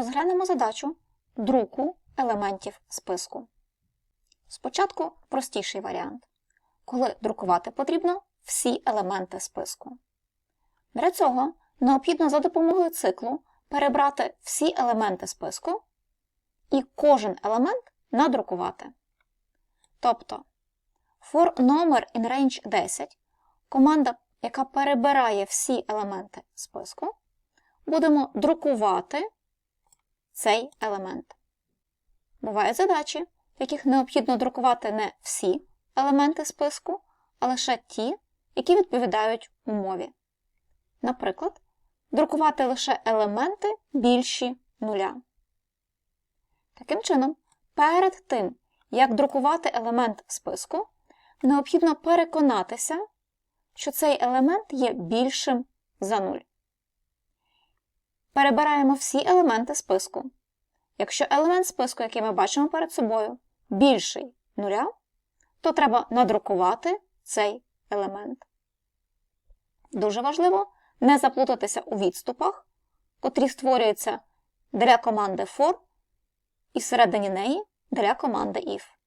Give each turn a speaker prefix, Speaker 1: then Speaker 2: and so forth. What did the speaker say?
Speaker 1: Розглянемо задачу друку елементів списку. Спочатку простіший варіант, коли друкувати потрібно всі елементи списку. Для цього необхідно за допомогою циклу перебрати всі елементи списку і кожен елемент надрукувати. Тобто, for number in range 10 команда, яка перебирає всі елементи списку, будемо друкувати цей елемент. Бувають задачі, в яких необхідно друкувати не всі елементи списку, а лише ті, які відповідають умові. Наприклад, друкувати лише елементи більші нуля. Таким чином, перед тим, як друкувати елемент списку, необхідно переконатися, що цей елемент є більшим за 0. Перебираємо всі елементи списку. Якщо елемент списку, який ми бачимо перед собою, більший нуля, то треба надрукувати цей елемент. Дуже важливо не заплутатися у відступах, котрі створюються для команди for і всередині неї для команди if.